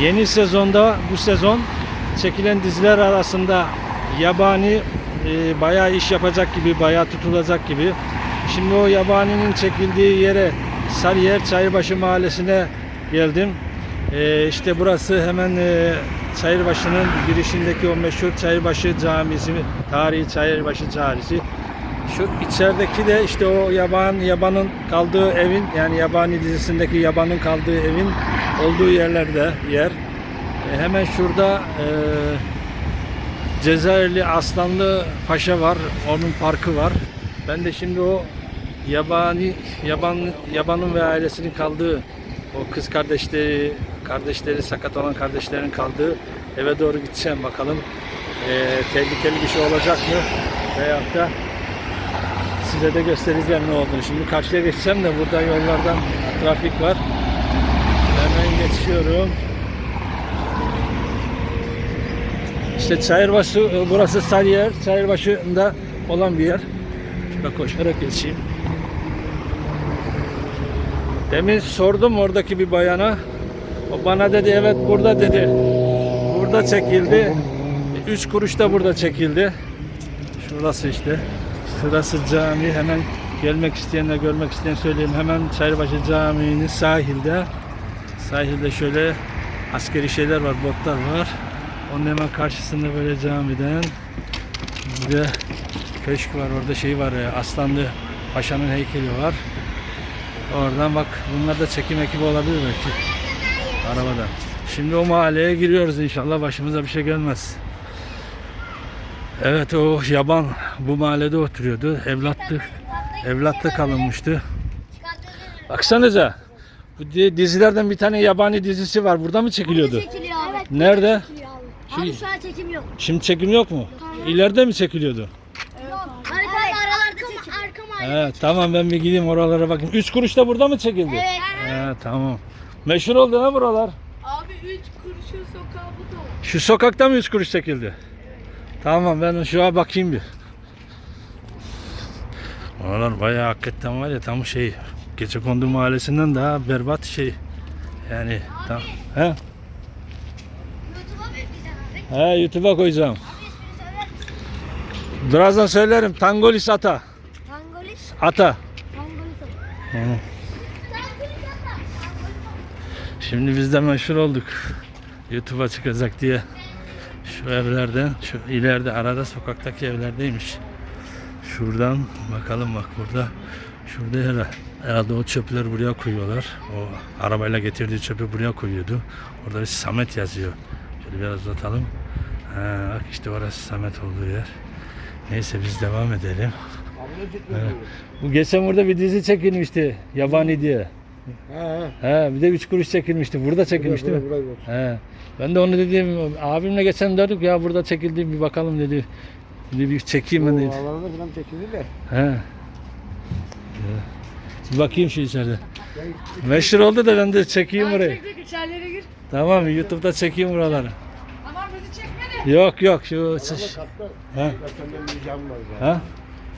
Yeni sezonda bu sezon çekilen diziler arasında yabani e, bayağı iş yapacak gibi, bayağı tutulacak gibi. Şimdi o yabaninin çekildiği yere Sarıyer Çayırbaşı Mahallesi'ne geldim. E, işte burası hemen e, Çayırbaşı'nın girişindeki o meşhur Çayırbaşı Camisi, tarihi Çayırbaşı Camisi. Şu içerideki de işte o yaban yabanın kaldığı evin yani yabani dizisindeki yabanın kaldığı evin olduğu yerlerde yer. E, hemen şurada e, Cezayirli Aslanlı Paşa var. Onun parkı var. Ben de şimdi o yabani yaban yabanın ve ailesinin kaldığı o kız kardeşleri kardeşleri sakat olan kardeşlerin kaldığı eve doğru gideceğim bakalım. E, tehlikeli bir şey olacak mı? Veyahut da size de göstereceğim ne olduğunu. Şimdi karşıya geçeceğim de burada yollardan trafik var. Geçiyorum. İşte Çayırbaşı, e, burası Sarıyer. Çayırbaşı'nda olan bir yer. Şöyle koşarak geçeyim. Demin sordum oradaki bir bayana. O bana dedi evet burada dedi. Burada çekildi. Üç kuruş da burada çekildi. Şurası işte. Şurası cami. Hemen gelmek isteyenler, görmek isteyen söyleyeyim. Hemen Çayırbaşı Camii'nin sahilde. Sahilde şöyle askeri şeyler var, botlar var. Onun hemen karşısında böyle camiden bir de köşk var. Orada şey var, e, Aslanlı Paşa'nın heykeli var. Oradan bak bunlar da çekim ekibi olabilir belki. Arabadan. Şimdi o mahalleye giriyoruz inşallah başımıza bir şey gelmez. Evet o yaban bu mahallede oturuyordu. Evlattı. Evlatta kalınmıştı. Baksanıza. Bu di- dizilerden bir tane yabani dizisi var. Burada mı çekiliyordu? Çekiliyor abi. Nerede? Abi Şey- şu an çekim yok. Şimdi çekim yok mu? İleride mi çekiliyordu? Yok. Abi abi aralarda çekiliyor. Arkama He, tamam ben bir gideyim oralara bakayım. 3 kuruş da burada mı çekildi? Evet. He, tamam. Meşhur oldu ha buralar. Abi 3 kuruşun sokağı bu da. Şu sokakta mı 3 kuruş çekildi? Tamam ben şu an bakayım bir. Oralar bayağı hakikaten var ya tam şey Gece Kondu Mahallesi'nden daha berbat şey. Yani tam he YouTube'a he YouTube'a koyacağım. Birazdan söylerim. Tangolis Ata. Tangolis. Ata. Tangolis. Hı. Şimdi biz de meşhur olduk. YouTube'a çıkacak diye. Şu evlerden, şu ileride arada sokaktaki evlerdeymiş. Şuradan bakalım bak burada. Şurada herhalde, herhalde o çöpler buraya koyuyorlar. O arabayla getirdiği çöpü buraya koyuyordu. Orada bir Samet yazıyor. Şöyle biraz uzatalım. Ha, bak işte orası Samet olduğu yer. Neyse biz devam edelim. Evet. Bu geçen burada bir dizi çekilmişti. Yabani diye. Ha, He, bir de 3 kuruş çekilmişti. Burada çekilmişti mi? Buraya, buraya, He. Ben de onu dedim abimle geçen dedik ya burada çekildi bir bakalım dedi. Dedi bir çekeyim ben dedi. havalarda falan çekildi de. He. Ya. Bir bakayım şu içeride. Meşhur oldu da ben de çekeyim orayı. Çektik içerilere gir. Tamam YouTube'da çekeyim buraları. Ama bizi çekmedi. Yok yok şu Ha? senden bir cam var ha?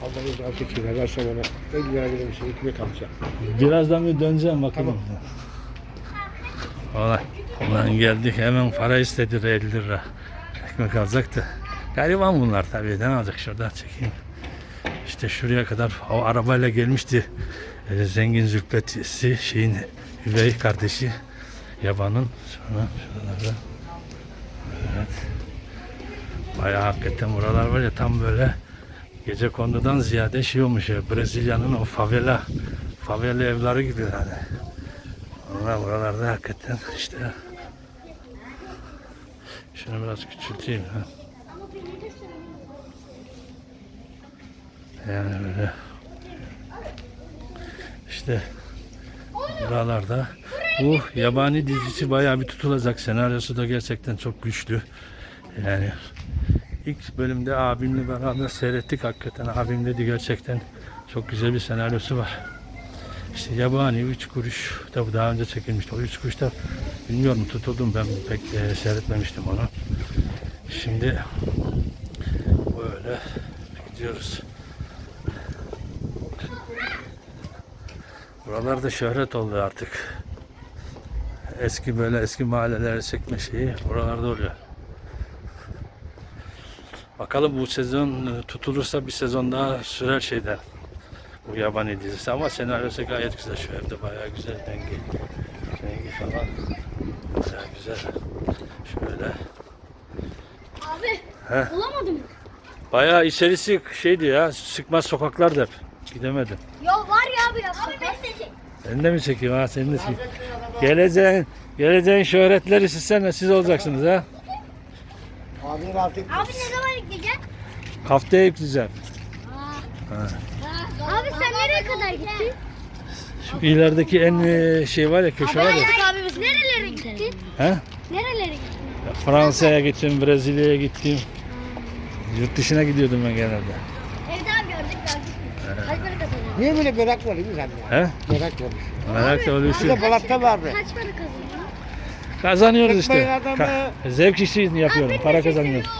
Allah'ın razı olsun. Versen bana 50 lira misin? Ekmek alacağım. Birazdan bir döneceğim bakalım. Ulan, ulan geldik hemen para istedi 50 lira. Ekmek alacaktı. Gariban bunlar tabii. Ne alacak şuradan çekeyim. İşte şuraya kadar o arabayla gelmişti. Ee, zengin zülfetisi şeyin üvey kardeşi yabanın. Sonra şuralarda. Evet. Bayağı hakikaten buralar var ya tam böyle gece kondudan ziyade şey olmuş ya Brezilya'nın o favela favela evleri gibi yani. Onlar buralarda hakikaten işte şunu biraz küçülteyim ha. Yani böyle işte buralarda. Bu yabani dizisi bayağı bir tutulacak. Senaryosu da gerçekten çok güçlü. Yani ilk bölümde abimle beraber seyrettik. Hakikaten abim dedi gerçekten çok güzel bir senaryosu var. İşte yabani 3 kuruş da bu daha önce çekilmişti. O 3 kuruş da bilmiyorum tutuldum. Ben pek e, seyretmemiştim onu. Şimdi böyle gidiyoruz Buralarda şöhret oldu artık. eski böyle eski mahalleleri çekme şeyi oralarda oluyor. Bakalım bu sezon e, tutulursa bir sezon daha sürer şeyden. Bu yabani dizisi ama senaryosu gayet güzel. Şu evde bayağı güzel rengi. Rengi falan. Bayağı güzel. Şöyle. Abi He. bulamadım. Bayağı içerisi şeydi ya. Sıkmaz sokaklardı hep. Gidemedim. Ya biraz. Abi beni de. Sen mi çekeyim ha? Seni de çekeyim. Geleceğin, geleceğin şöhretleri sizsen siz olacaksınız ha. Abi artık Abi ne zaman yükleyeceksin? Haftaya yükleyeceğim. Abi sen nereye kadar gittin? Şu ilerideki en e, şey var ya köşe var ya. abi biz nerelere gittin? He? Nerelere gittin? Fransa'ya gittim, Brezilya'ya gittim. Yurt dışına gidiyordum ben genelde. Evden gördük gördük. Kaç para kazandın? Niye böyle merak var mi sende? He? Merak var. Merak da oluyor Bir de Balat'ta vardı. Kaç para kazandın? Kazanıyoruz işte. Adamı- Ka- zevk işi yapıyorum. Para kazanıyorum.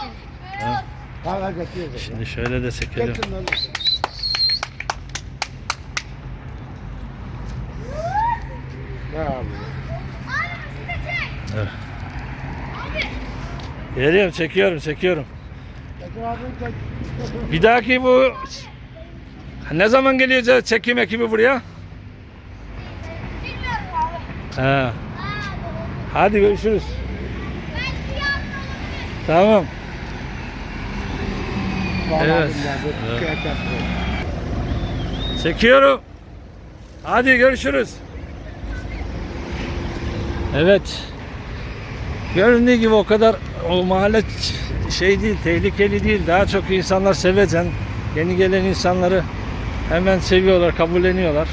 Hala bekliyoruz. Şimdi şöyle de şunları. Ne abi? Geliyorum, çekiyorum, çekiyorum. Abi. Bir dahaki bu ne zaman geliyor çekim ekibi buraya? Bilmiyorum abi. Ha. Hadi görüşürüz. Tamam. Evet. Evet. çek, çek. Çekiyorum. Hadi görüşürüz. Evet. Göründüğü gibi o kadar o mahalle şey değil, tehlikeli değil. Daha çok insanlar sevecen. Yeni gelen insanları hemen seviyorlar, kabulleniyorlar.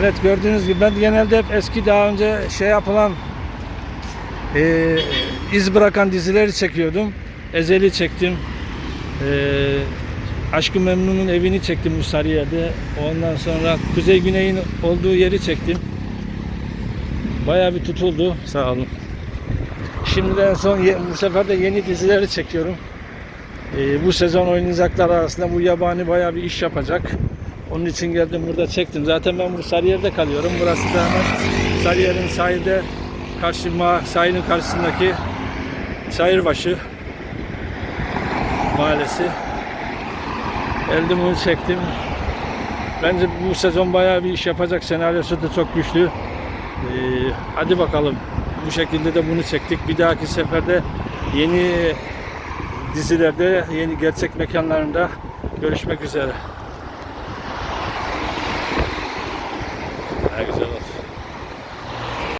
Evet gördüğünüz gibi ben genelde hep eski daha önce şey yapılan eee, iz bırakan dizileri çekiyordum. Ezeli çektim. Eee Aşkı Memnun'un evini çektim bu. Ondan sonra Kuzey Güney'in olduğu yeri çektim. Bayağı bir tutuldu. Sağ olun. Şimdi en son bu sefer de yeni dizileri çekiyorum. Ee, bu sezon oynayacaklar arasında bu yabani bayağı bir iş yapacak. Onun için geldim burada çektim. Zaten ben bu Sarıyer'de kalıyorum. Burası da hemen Sarıyer'in sahilde karşı sahilin karşısındaki Çayırbaşı mahallesi. Geldim bunu çektim. Bence bu sezon bayağı bir iş yapacak. Senaryosu da çok güçlü. Ee, hadi bakalım. Bu şekilde de bunu çektik. Bir dahaki seferde yeni dizilerde, yeni gerçek mekanlarında görüşmek üzere. Ne güzel oldu.